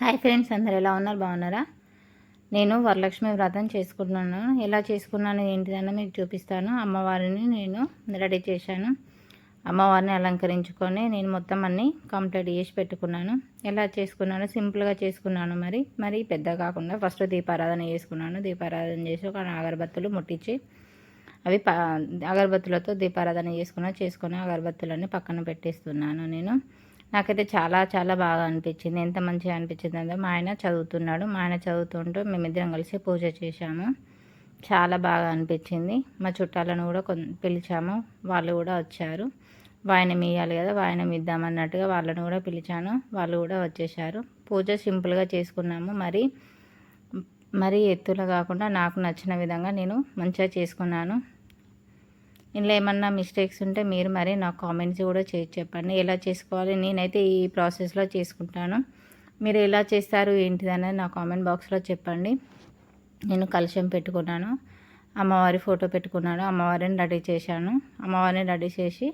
Hi friends అందరు ఎలా ఉన్నారు? బాగున్నారా? నేను వరలక్ష్మి వ్రతం చేసుకుంటున్నాను. ఎలా చేసుకున్నాను ఏంటిదన్న మీకు చూపిస్తాను. అమ్మవారిని నేను రెడీ చేశాను. అమ్మవారిని అలంకరించుకొని నేను మొత్తం అన్నీ కంప్లీట్ చేసి పెట్టుకున్నాను. ఎలా చేసుకున్నాను? సింపుల్గా చేసుకున్నాను మరి. మరి పెద్ద కాకుండా ఫస్ట్ దీపారాధన చేసుకున్నాను. దీపారాధన చేసి ఒక అగరబత్తులు ముట్టించి అవి ప అగరబత్తులతో దీపారాధన చేసుకున్నా చేసుకుని అగరబత్తులన్నీ పక్కన పెట్టేస్తున్నాను నేను. నాకైతే చాలా చాలా బాగా అనిపించింది. ఎంత మంచిగా అనిపించింది అంటే మా ఆయన చదువుతున్నాడు. మా ఆయన చదువుతుంటూ మేమిద్దరం కలిసి పూజ చేశాము. చాలా బాగా అనిపించింది. మా చుట్టాలను కూడా కొ పిలిచాము. వాళ్ళు కూడా వచ్చారు. వాయనం ఇవ్వాలి కదా వాయనం ఇద్దామన్నట్టుగా వాళ్ళను కూడా పిలిచాను. వాళ్ళు కూడా వచ్చేసారు పూజ సింపుల్గా చేసుకున్నాము. మరి మరీ ఎత్తులో కాకుండా నాకు నచ్చిన విధంగా నేను మంచిగా చేసుకున్నాను. ఇందులో ఏమన్నా మిస్టేక్స్ ఉంటే మీరు మరి నాకు కామెంట్స్ కూడా చేసి చెప్పండి. ఎలా చేసుకోవాలి? నేనైతే ఈ ప్రాసెస్లో చేసుకుంటాను. మీరు ఎలా చేస్తారు? ఏంటిదనేది నా కామెంట్ బాక్స్లో చెప్పండి. నేను కలుషం పెట్టుకున్నాను. అమ్మవారి ఫోటో పెట్టుకున్నాను. అమ్మవారిని రెడీ చేశాను. అమ్మవారిని రెడీ చేసి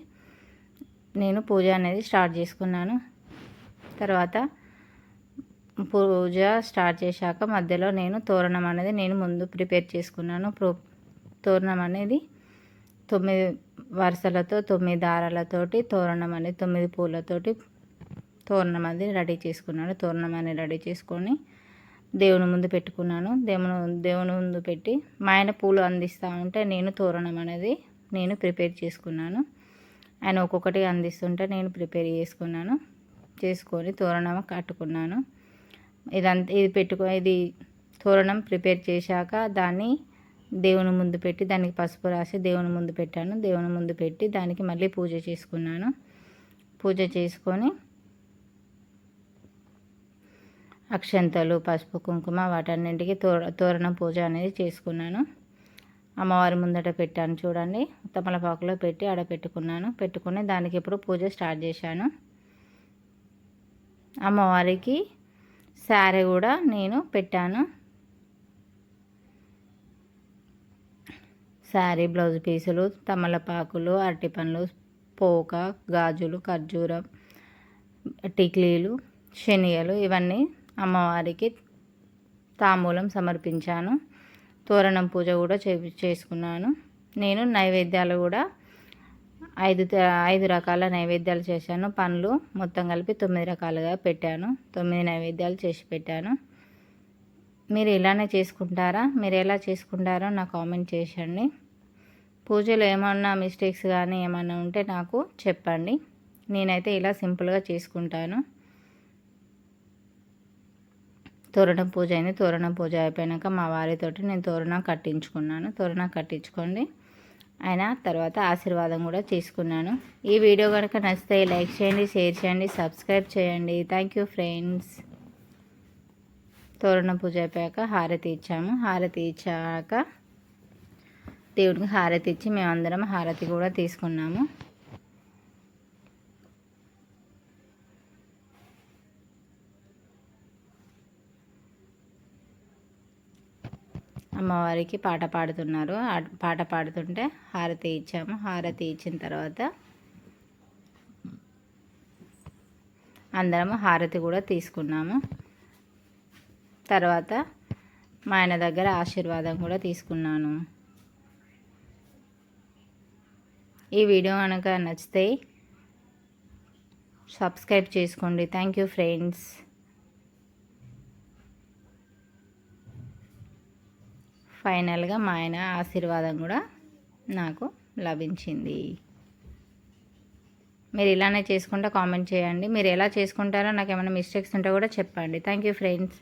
నేను పూజ అనేది స్టార్ట్ చేసుకున్నాను. తర్వాత పూజ స్టార్ట్ చేశాక మధ్యలో నేను తోరణం అనేది నేను ముందు ప్రిపేర్ చేసుకున్నాను. ప్రో తోరణం అనేది తొమ్మిది వరుసలతో తొమ్మిది దారాలతోటి తోరణం అనేది తొమ్మిది పూలతోటి తోరణం అనేది రెడీ చేసుకున్నాను. తోరణం అనేది రెడీ చేసుకొని దేవుని ముందు పెట్టుకున్నాను. దేవుని దేవుని ముందు పెట్టి మా ఆయన పూలు అందిస్తూ ఉంటే నేను తోరణం అనేది నేను ప్రిపేర్ చేసుకున్నాను. ఆయన ఒక్కొక్కటి అందిస్తుంటే నేను ప్రిపేర్ చేసుకున్నాను. చేసుకొని తోరణం కట్టుకున్నాను. ఇదంతా ఇది పెట్టుకో ఇది తోరణం ప్రిపేర్ చేశాక దాన్ని దేవుని ముందు పెట్టి దానికి పసుపు రాసి దేవుని ముందు పెట్టాను. దేవుని ముందు పెట్టి దానికి మళ్ళీ పూజ చేసుకున్నాను. పూజ చేసుకొని అక్షంతలు పసుపు కుంకుమ వాటన్నింటికి తోర తోరణ పూజ అనేది చేసుకున్నాను. అమ్మవారి ముందట పెట్టాను చూడండి. తమలపాకులో పెట్టి ఆడ పెట్టుకున్నాను. పెట్టుకుని దానికి ఇప్పుడు పూజ స్టార్ట్ చేశాను. అమ్మవారికి శారీ కూడా నేను పెట్టాను. శారీ బ్లౌజ్ పీసులు తమలపాకులు అరటి పండ్లు పోక గాజులు ఖర్జూరం టిక్లీలు శనిగలు ఇవన్నీ అమ్మవారికి తాంబూలం సమర్పించాను. తోరణం పూజ కూడా చే చేసుకున్నాను. నేను నైవేద్యాలు కూడా ఐదు ఐదు రకాల నైవేద్యాలు చేశాను. పండ్లు మొత్తం కలిపి తొమ్మిది రకాలుగా పెట్టాను. తొమ్మిది నైవేద్యాలు చేసి పెట్టాను. మీరు ఇలానే చేసుకుంటారా? మీరు ఎలా చేసుకుంటారో నాకు కామెంట్ చేయండి పూజలో ఏమన్నా మిస్టేక్స్ కానీ ఏమన్నా ఉంటే నాకు చెప్పండి. నేనైతే ఇలా సింపుల్గా చేసుకుంటాను. తోరణం పూజ అయింది. తోరణం పూజ అయిపోయాక మా వారితోటి నేను తోరణం కట్టించుకున్నాను. తోరణం కట్టించుకోండి. ఆయన తర్వాత ఆశీర్వాదం కూడా తీసుకున్నాను ఈ వీడియో కనుక నచ్చితే లైక్ చేయండి షేర్ చేయండి సబ్స్క్రైబ్ చేయండి. Thank you friends. తోరణ పూజ అయిపోయాక హారతి ఇచ్చాము హారతి ఇచ్చాక దేవుడికి హారతి ఇచ్చి మేమందరం హారతి కూడా తీసుకున్నాము. అమ్మవారికి పాట పాడుతున్నారు. పాట పాడుతుంటే హారతి ఇచ్చాము. హారతి ఇచ్చిన తర్వాత అందరము హారతి కూడా తీసుకున్నాము. తర్వాత మా ఆయన దగ్గర ఆశీర్వాదం కూడా తీసుకున్నాను. ఈ వీడియో కనుక నచ్చితే సబ్స్క్రైబ్ చేసుకోండి. Thank you friends. ఫైనల్గా మా ఆయన ఆశీర్వాదం కూడా నాకు లభించింది. మీరు ఇలానే చేసుకుంటే కామెంట్ చేయండి. మీరు ఎలా చేసుకుంటారో నాకు ఏమైనా మిస్టేక్స్ ఉంటే కూడా చెప్పండి. Thank you friends.